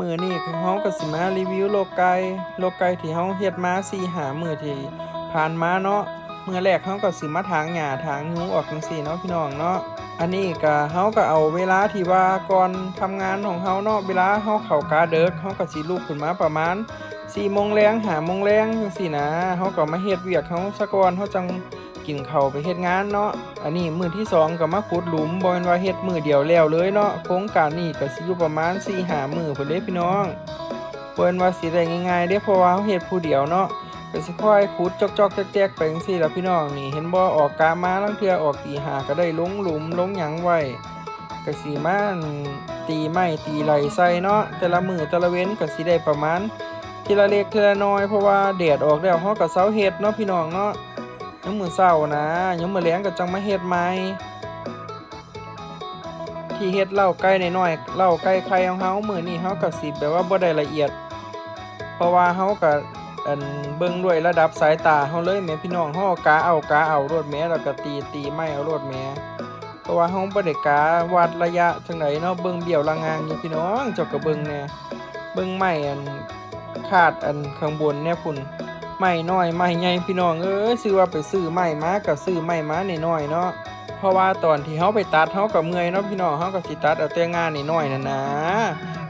มือนี้คือเฮาก็สิมารีวิวโลกไก่โลกไก่ที่เฮาเฮ็ดมา4 5มื้อที่ผ่านมาเนาะมือแรกเฮาก็สิมาถางหญ้าถางงูออกจังซี่เนาะพี่น้องเนาะอันนี้ก็เฮาก็เอาเวลาที่ว่าก่อนทำงานของเฮาเนาะเวลาเฮาเข้ากาเดิกเฮาก็สิลุกขึ้นมาประมาณ4โมงแลง5โมงแลงจังซี่นะเฮาก็มาเฮ็ดเวียกเฮาซะก่อนเฮาจัง กินข้าวไปเฮ็ดงานเนาะ อันนี้มือที่สองก็มาขุดหลุมบ่แม่นว่าเฮ็ดมือเดียวแล้วเลยเนาะ โครงการนี้ก็สิอยู่ประมาณ4-5มื้อพุ่นเด้พี่น้องเปิ้นว่าสิได้ง่ายๆเด้เพราะว่าเฮาเฮ็ดผู้เดียวเนาะก็สิค่อยขุดจอกๆแจ๊กๆไปจังซี่ล่ะพี่น้องนี่เห็นบ่ออกกามาลางเทื่อออกตีหาก็ได้ลงหลุมลงหยังไว้ก็สิมาตีไม้ตีไหลใส่เนาะแต่ละมือแต่ละเว้นก็สิได้ประมาณทีละเล็กทีละน้อยเพราะว่าแดดออกแล้วเฮาก็เซาเฮ็ดเนาะพี่น้องเนาะ ยามมื้อเช้านะยามมื้อแลงก็จังมาเฮ็ดใหมที่เฮ็ดเล้าไก่น้อยเล้าไก่ไข่ของเฮามือนี้เฮาก็สิแบบว่าบ่ได้ละเอียด เพราะว่าเฮาก็อันเบิ่งด้วยระดับสายตาเฮาเลยแม่พี่น้องเฮาเอากาเอากาเอารวดแม่แล้วก็ตีตีไม้เอารวดแม่เพราะว่าเฮาบ่ได้กาวัดระยะจังไดเนาะเบิ่งเบี้ยวละงางอยู่พี่น้องเจ้าก็เบิ่งแน่เบิ่งไม้อันคาดอันข้างบนเนี่ยพุ่น ไม้น้อยไม้ใหญ่พี่น้องเอ้ยซื้อว่าไปซื้อไม้มาก็ซื้อไม้มาน้อยๆเนาะเพราะว่าตอนที่เฮาไปตัดเฮาก็เมื่อยเนาะพี่น้องเฮาก็สิตัดเอาแต่งานน้อยๆนั่นนะ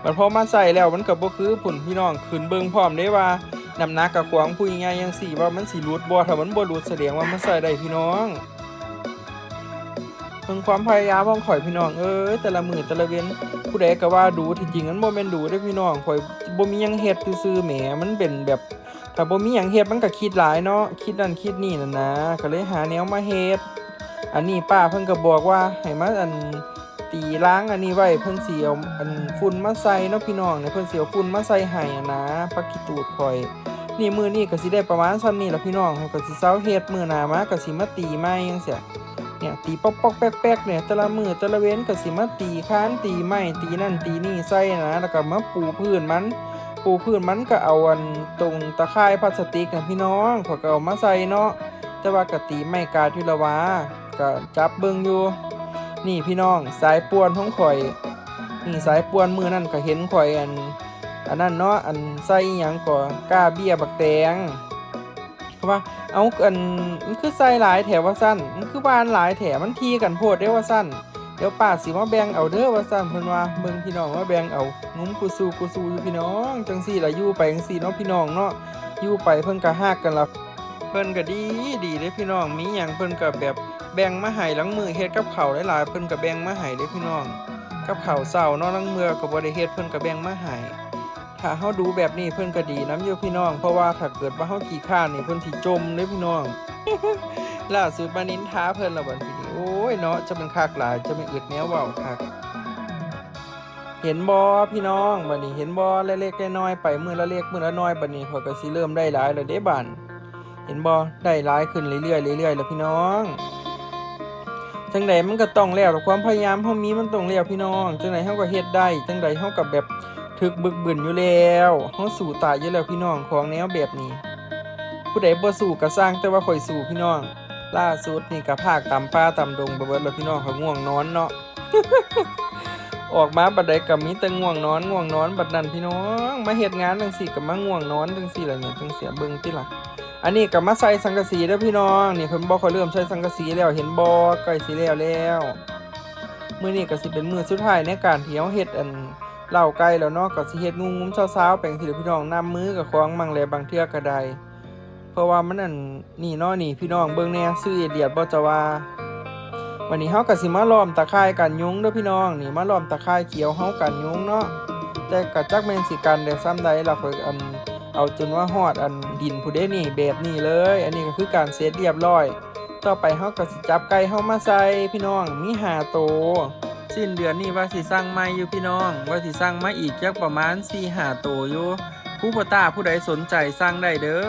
มันพอมาใส่แล้วมันก็บ่คือพุ่นพี่น้องขึ้นเบิ่งพร้อมได้ว่าน้ำหนักกับขวางผู้ใหญ่จังซี่ว่ามันสิหลุดบ่ถ้ามันบ่หลุดแสดงว่ามันใส่ได้พี่น้องเพิ่งความพยายามของข่อยพี่น้องเอ้ยแต่ละมือแต่ละเว้นผู้ใดก็ว่าดูที่จริงมันบ่แม่นดูเด้พี่น้องข่อยบ่มียังเฮ็ดซื่อๆแหมมันเป็นแบบ ถ้าบ่มีหยังเฮ็ดมันก็คิดหลายเนาะคิดนั่นคิดนี่นั่นนะก็เลยหาแนวมาเฮ็ดอันนี้ป้าเพิ่นก็บอกว่าให้มาอันตีล้างอันนี้ไว้เพิ่นสิเอาอันฝุ่นมาใส่เนาะพี่น้องเนี่ยเพิ่นสิเอาฝุ่นมาใส่ให้อะนะปักกิตูดข่อย นี่มื้อนี้ก็สิได้ประมาณซ้ำนี้ล่ะพี่น้องเขาก็สิเซาเฮ็ดมื้อหน้ามาก็สิมาตีไม้จังซี่เนี่ยตีปอกๆแป๊กๆเนี่ยแต่ละมือแต่ละเว้นก็สิมาตีค้านตีไม้ตีนั่นตีนี่ใส่นะแล้วก็มาปูพื้นมัน ปูพื้นมันก็เอาอันตรงตะข่ายพลาสติกนะพี่น้องเขาก็เอามาใส่เนาะแต่ว่ากตีไม่กาที่ละวาก็จับเบิ่งอยู่ นี่พี่น้องสายป่วนของข่อย นี่สายป่วนมือนั่นก็เห็นข่อยอัน อันนั้นเนาะอันใส่อิหยังก็กล้าเบี้ยบักแตงเขาว่าเอาอันมันคือใส่หลายแถวว่าสั้นมันคือบ้านหลายแถวมันทีกันโพดเด้ว่าสั้น เดี๋ยวป้าสิมาแบ่งเอาเด้อว่าสั้นเพิ่นว่าเบิ่งพี่น้องว่าแบ่งเอางุ้มกูสู้กูสู้อยู่พี่น้องจังซี่ล่ะอยู่ไปจังซี่เนาะพี่น้องเนาะอยู่ไปเพิ่นก็ฮักกันละเพิ่นก็ดีดีเด้พี่น้องมีหยังเพิ่นก็แบบแบ่งมาให้หลังมือเฮ็ดกับข้าวหลายๆเพิ่นก็แบ่งมาให้เด้พี่น้อง กับข้าวเช้าเนาะหลังมือก็บ่ได้เฮ็ดเพิ่นก็แบ่งมาให้ถ้าเฮาดูแบบนี้เพิ่นก็ดีนํอยู่พี่น้อง เพราะว่าถ้าเกิดว่าเฮาขี้ข้านนี่เพิ่นสิจมเด้พี่น้องล่าสุดมานินท้าเพิ่นและบัดนี้ เนาะจะเป็นคักหลายจะเป็นอึดแนวว้าคักเห็นบ่พี่น้องบัดนี้เห็นบ่เล็กๆน้อยๆไปมือละเล็กมือละน้อยบัดนี้เขาก็สิเริ่มได้หลายแล้วเด้บัดเห็นบ่ได้ร้ายขึ้นเรื่อยๆเรื่อยๆแล้วพี่น้องจังใดมันก็ต้องแล้วความพยายามเฮามีมันต้องแล้วพี่น้องจังใดเฮาก็เฮ็ดได้จังใดเฮาก็แบบถึกบึกบึนอยู่แล้วเฮาสู้ตายอยู่แล้วพี่น้องของแนวแบบนี้ ผู้ใดบ่สู้ก็สร้างแต่ว่าข่อยสู้พี่น้อง ล่าสุดนี่ก็พากตามป่าตามดงไปเบิดแล้วพี่น้องเขาง่วงนอนเนาะ ออกมาบัดใดก็มีแต่ง่วงนอนง่วงนอนบัดนั้นพี่น้อง มาเฮ็ดงานจังซี่ก็มาง่วงนอนจังซี่ล่ะเนี่ยจังเสียเบิ่งติล่ะอันนี้ก็มาใส่สังกะสีเด้อพี่น้องนี่เพิ่นบอกเขาเริ่มใช้สังกะสีแล้วเห็นบ่ใกล้สิแล้วแล้วมือนี้ก็สิเป็นมือสุดท้ายในการที่เฮาเฮ็ดอันเล้าไก่แล้วเนาะก็สิเฮ็ดงุ้มๆเช้าๆแปลงสิเด้อพี่น้องน้ำมือกับของมั่งแลบางเทื่อก็ได้ เพราะว่ามันอันนี่เนาะนี่พี่น้องเบิ่งแน่ซื้อเดียดบ่จะว่าวันนี้เฮาก็สิมาล้อมตะไคร้กันยุงเด้อพี่น้องนี่มาล้อมตะไคร้เขียวเฮากันยุงเนาะแต่ก็จักแม่นสิกันได้ซ้ำใดล่ะข่อยอันเอาจนว่าฮอดอันดินผู้เด้นี่แบบนี้เลย อันนี้ก็คือการเซตเรียบร้อย ต่อไปเฮาก็สิจับไก่เฮามาใส่พี่น้องมีหาโตสิ้นเดือนนี้ว่าสิสร้างใหม่อยู่พี่น้อง ว่าสิสร้างมาอีกจักประมาณ4-5โตอยู่ผู้บ่ตาผู้ใดสนใจสร้างได้เด้อ